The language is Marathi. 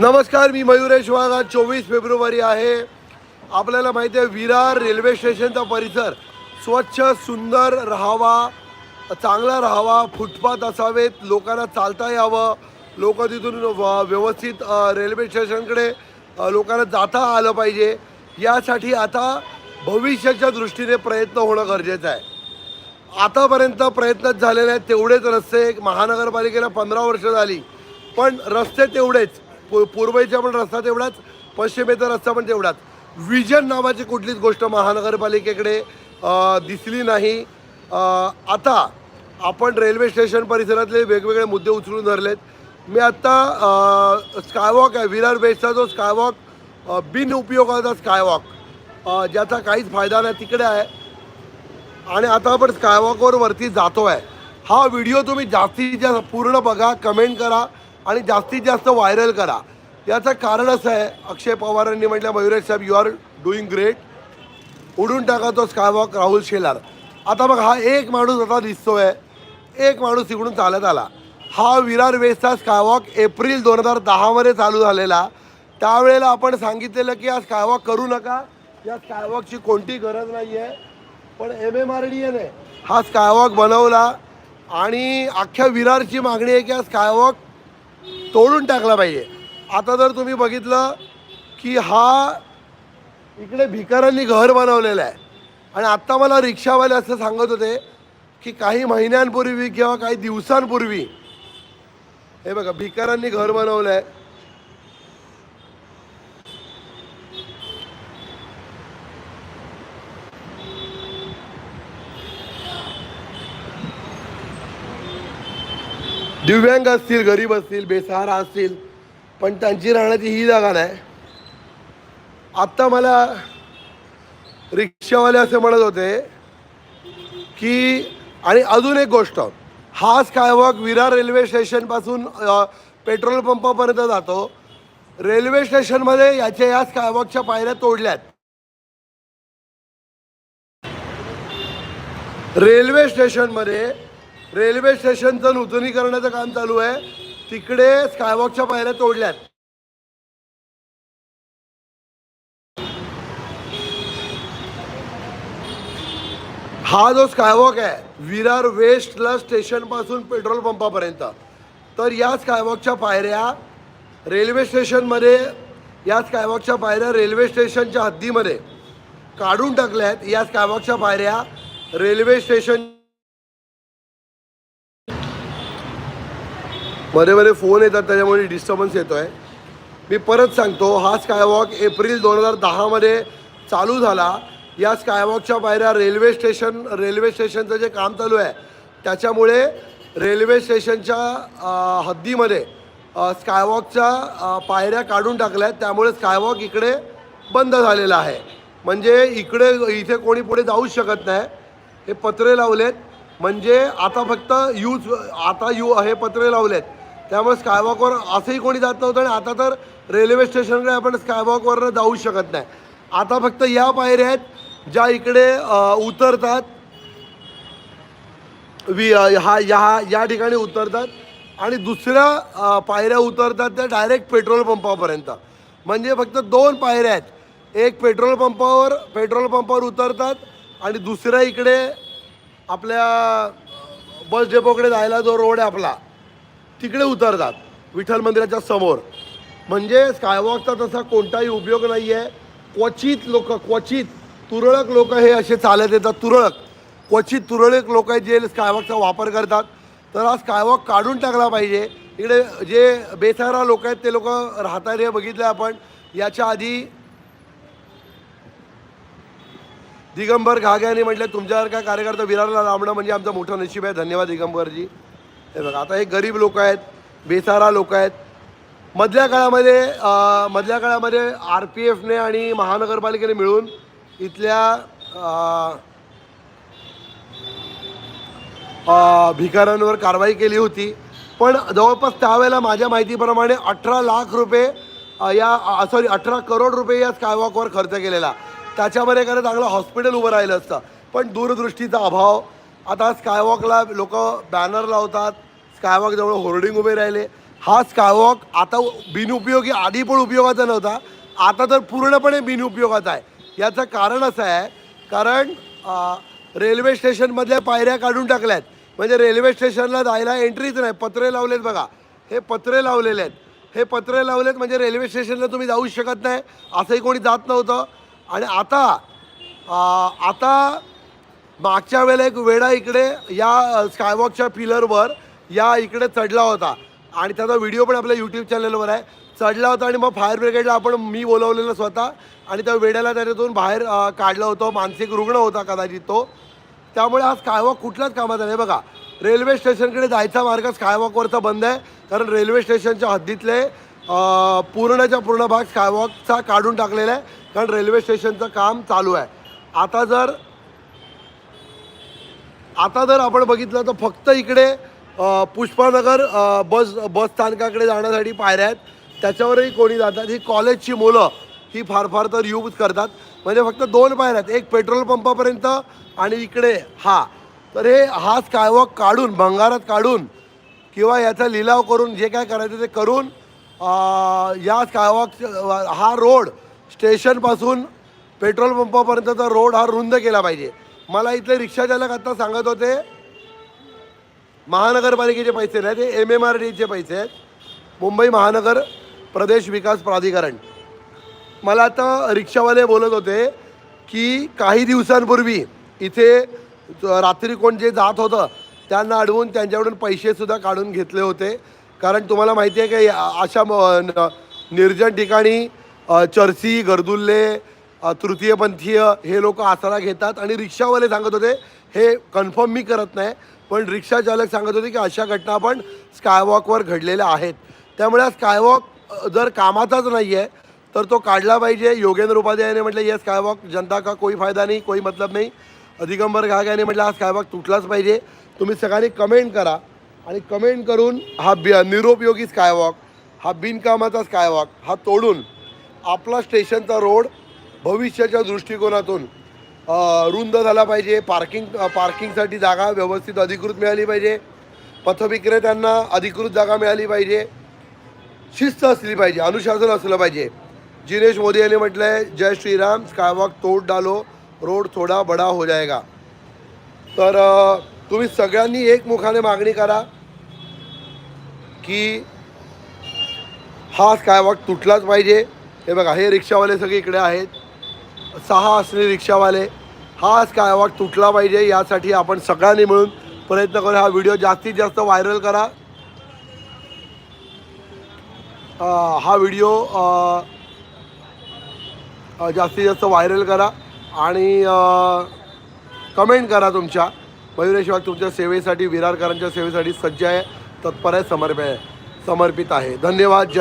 नमस्कार मी मयुरेश वाघ. आज चोवीस फेब्रुवारी आहे. आपल्याला माहिती आहे विरार रेल्वे स्टेशनचा परिसर स्वच्छ सुंदर राहावा चांगला राहावा फुटपाथ असावेत लोकांना चालता यावं. लोक तिथून व- व्यवस्थित रेल्वे स्टेशनकडे लोकांना जाता आलं पाहिजे. यासाठी आता भविष्याच्या दृष्टीने प्रयत्न होणं गरजेचं आहे. आतापर्यंत प्रयत्न झालेले आहेत तेवढेच रस्ते. महानगरपालिकेला पंधरा वर्ष झाली. पण रस्ते तेवढेच. पू पूर्वेचा पण रस्ता तेवढाच पश्चिमेचा रस्ता पण तेवढाच. विजन नावाची कुठलीच गोष्ट महानगरपालिकेकडे दिसली नाही. आता आपण रेल्वे स्टेशन परिसरातले वेगवेगळे मुद्दे उचलून धरलेत. मी आत्ता स्कायवॉक आहे विरार बेस्टचा जो स्कायवॉक अ, बिन उपयोगाचा स्कायवॉक ज्याचा काहीच फायदा नाही तिकडे आहे. आणि आता आपण स्कायवॉकवर वरती जातो आहे हा व्हिडिओ तुम्ही जास्तीत जास्त पूर्ण बघा कमेंट करा. आणि जास्तीत जास्त व्हायरल करा. याचं कारण असं आहे अक्षय पवारांनी म्हटलं मयुरेश साहेब यू आर डुईंग ग्रेट उडून टाका तो स्कायवॉक राहुल शेलार. आता बघ हा एक माणूस आता दिसतोय. एक माणूस तिकडून चालत आला. हा विरार वेस्टचा स्कायवॉक एप्रिल दोन हजार दहामध्ये चालू झालेला. त्यावेळेला आपण सांगितलेलं की हा स्कायवॉक करू नका. या स्कायवॉकची कोणती गरज नाही आहे पण एम एम आर डी एने हा स्कायवॉक बनवला. आणि अख्ख्या विरारची मागणी आहे की हा स्कायवॉक तोडून टाकला पाहिजे. आता जर तुम्ही बघितलं की हा इकडे भिकाऱ्यांनी घर बनवलेलं आहे. आणि आत्ता मला रिक्षावाले असं सांगत होते की काही महिन्यांपूर्वी किंवा काही दिवसांपूर्वी हे बघा भिकाऱ्यांनी घर बनवलं आहे दिव्यांग असतील गरीब असतील बेसहारा असतील पण त्यांची राहण्याची ही जागा नाही. आत्ता मला रिक्षावाले असे म्हणत होते की आणि अजून एक गोष्ट हा स्कायवॉक विरार रेल्वे स्टेशनपासून पेट्रोल पंपापर्यंत जातो. रेल्वे स्टेशनमध्ये याच्या या स्कायवॉकच्या पायऱ्या तोडल्यात रेल्वे स्टेशनमध्ये रेल्वे स्टेशनचं नूतनीकरणाचं काम चालू आहे. तिकडे स्कायवॉकच्या पायऱ्या तोडल्यात. हा जो स्कायवॉक आहे विरार वेस्टला स्टेशनपासून पेट्रोल पंपापर्यंत. तर या स्कायवॉकच्या पायऱ्या रेल्वे स्टेशनमध्ये या स्कायवॉकच्या पायऱ्या रेल्वे स्टेशनच्या हद्दीमध्ये काढून टाकल्या आहेत या स्कायवॉकच्या पायऱ्या रेल्वे स्टेशन बरे बरे फोन येतात त्याच्यामुळे डिस्टर्बन्स येतो आहे मी परत सांगतो हा स्कायवॉक एप्रिल दोन हजार दहामध्ये चालू झाला. या स्कायवॉकच्या पायऱ्या रेल्वे स्टेशन रेल्वे स्टेशनचं जे काम चालू आहे त्याच्यामुळे रेल्वे स्टेशनच्या हद्दीमध्ये स्कायवॉकच्या पायऱ्या काढून टाकल्या आहेत त्यामुळे स्कायवॉक इकडे बंद झालेला आहे. म्हणजे इकडे इथे कोणी पुढे जाऊच शकत नाही. हे पत्रे लावलेत. म्हणजे आता फक्त यूज आता यू हे पत्रे लावलेत. त्यामुळे स्कायवॉकवर असंही कोणी जात नव्हतं आणि आता तर रेल्वे स्टेशनकडे आपण स्कायवॉकवरनं जाऊ शकत नाही. आता फक्त या पायऱ्या आहेत ज्या इकडे उतरतात. वि हा या या ठिकाणी उतरतात आणि दुसऱ्या पायऱ्या उतरतात त्या डायरेक्ट पेट्रोल पंपापर्यंत म्हणजे फक्त दोन पायऱ्या आहेत. एक पेट्रोल पंपावर पेट्रोल पंपावर उतरतात आणि दुसऱ्या इकडे आपल्या बस डेपोकडे जायला जो रोड आहे आपला. तिकडे उतरतात विठ्ठल मंदिराच्या समोर. म्हणजे स्कायवॉकचा तसा कोणताही उपयोग नाही आहे क्वचित लोक क्वचित तुरळक लोक हे असे चालत येतात तुरळक. क्वचित तुरळक लोक आहेत जे स्कायवॉकचा वापर करतात. तर हा स्कायवॉक काढून टाकला पाहिजे. इकडे जे बेसहारा लोक आहेत ते लोक राहतात हे बघितलं आपण. याच्या आधी दिगंबर घाग्याने म्हटलं तुमच्यासारखा कार्यकर्ता विरारला लांबणं म्हणजे आमचं मोठं नशीब आहे. धन्यवाद दिगंबरजी. हे बघा आता हे गरीब लोक आहेत बेसारा लोक आहेत. मधल्या काळामध्ये मधल्या काळामध्ये आर पी एफने आणि महानगरपालिकेने मिळून इथल्या भिकाऱ्यांवर कारवाई केली होती. पण जवळपास त्यावेळेला माझ्या माहितीप्रमाणे अठरा लाख रुपये या सॉरी अठरा करोड रुपये या स्कायवॉकवर खर्च केलेला. त्याच्यामध्ये एखादं चांगलं हॉस्पिटल उभं राहिलं असतं. पण दूरदृष्टीचा अभाव आता स्कायवॉकला लोक बॅनर लावतात. स्कायवॉक जवळ होर्डिंग उभे राहिले. हा स्कायवॉक आता बिनउपयोगी आधी पण उपयोगाचा नव्हता. आता तर पूर्णपणे बिनउपयोगाचा आहे. याचं कारण असं आहे कारण रेल्वे स्टेशनमधल्या पायऱ्या काढून टाकल्यात. म्हणजे रेल्वे स्टेशनला जायला एंट्रीच नाही पत्रे लावलेत बघा. हे पत्रे लावलेले आहेत. हे पत्रे लावलेत म्हणजे रेल्वे स्टेशनला तुम्ही जाऊच शकत नाही असंही कोणी जात नव्हतं. आणि आता आता मागच्या वेळेला एक वेडा इकडे या स्कायवॉकच्या पिलरवर या इकडे चढला होता. आणि त्याचा व्हिडिओ पण आपल्या यूट्यूब चॅनलवर आहे. चढला होता आणि मग फायर ब्रिगेडला आपण मी बोलवलेलं स्वतः. आणि त्या वेड्याला त्याच्यातून बाहेर काढलं होतं. मानसिक रुग्ण होता कदाचित तो. त्यामुळे हा स्कायवॉक कुठल्याच कामाचा नाही. बघा रेल्वे स्टेशनकडे जायचा मार्ग स्कायवॉकवरचा बंद आहे. कारण रेल्वे स्टेशनच्या हद्दीतले पूर्णच्या पूर्ण भाग स्कायवॉकचा काढून टाकलेला आहे. कारण रेल्वे स्टेशनचं काम चालू आहे. आता जर आता जर आपण बघितलं तर फक्त इकडे पुष्पानगर बस बस स्थानकाकडे जाण्यासाठी पायऱ्या आहेत. त्याच्यावरही कोणी जातात. ही कॉलेजची मुलं ही फार फार तर यूज करतात. म्हणजे फक्त दोन पायऱ्या आहेत. एक पेट्रोल पंपापर्यंत आणि इकडे हा. तर हे हा स्कायवॉक काढून भंगारात काढून किंवा याचा लिलाव करून जे काय करायचं ते करून या स्कायवॉक हा रोड स्टेशनपासून पेट्रोल पंपापर्यंतचा रोड हा रुंद केला पाहिजे. मला इथले रिक्षाचालक आता सांगत होते महानगरपालिकेचे पैसे नाही ते एम एम आर डीचे पैसे आहेत. मुंबई महानगर प्रदेश विकास प्राधिकरण. मला आता रिक्षावाले बोलत होते की काही दिवसांपूर्वी इथे रात्री कोण जे जात होतं त्यांना अडवून त्यांच्याकडून पैसेसुद्धा काढून घेतले होते. कारण तुम्हाला माहिती आहे की अशा न- निर्जन ठिकाणी चर्सी चर्ची गर्दुल्ले तृतीयपंथीय हे लोक आसरा घेतात आणि रिक्षावाले सांगत होते हे कन्फर्म मी करत नाही पण रिक्षाचालक सांगत होते की अशा घटना पण स्कायवॉकवर घडलेल्या आहेत. त्यामुळे हा स्कायवॉक जर कामाचाच नाही आहे तर तो काढला पाहिजे. योगेंद्र उपाध्यायाने म्हटलं ये स्कायवॉक जनता का कोई फायदा नाही कोई मतलब नाही. दिगंबर घाग याने म्हटलं हा स्कायवॉक तुटलाच पाहिजे. तुम्ही सगळ्यांनी कमेंट करा आणि कमेंट करून हा बि निरुपयोगी स्कायवॉक हा बिनकामाचा स्कायवॉक हा तोडून आपला स्टेशनचा रोड भविष्याच्या दृष्टिकोनातून रुंद झाला पाहिजे. पार्किंग पार्किंगसाठी जागा व्यवस्थित अधिकृत मिळाली पाहिजे. पथविक्रेत्यांना अधिकृत जागा मिळाली पाहिजे. शिस्त असली पाहिजे अनुशासन असलं पाहिजे. जिनेश मोदी यांनी म्हटलं आहे जय श्रीराम स्कायवॉक तोड डालो रोड थोडा बडा हो जाएगा तर तुम्ही सगळ्यांनी एकमुखाने मागणी करा की हा स्कायवॉक तुटलाच पाहिजे. हे बघा हे रिक्षावाले सगळे इकडे आहेत. सहा असणे रिक्षावाले हा स्कायवॉक तुटला पाहिजे यासाठी आपण सगळ्यांनी मिळून प्रयत्न करू. हा व्हिडिओ जास्तीत जास्त व्हायरल करा. हा व्हिडिओ जास्तीत जास्त व्हायरल करा आणि कमेंट करा तुमच्या. मयुरेश वाघ तुमच्या सेवेसाठी विरारकरांच्या सेवेसाठी सज्ज आहे तत्पर आहे समर्पित आहे समर्पित आहे. धन्यवाद. जय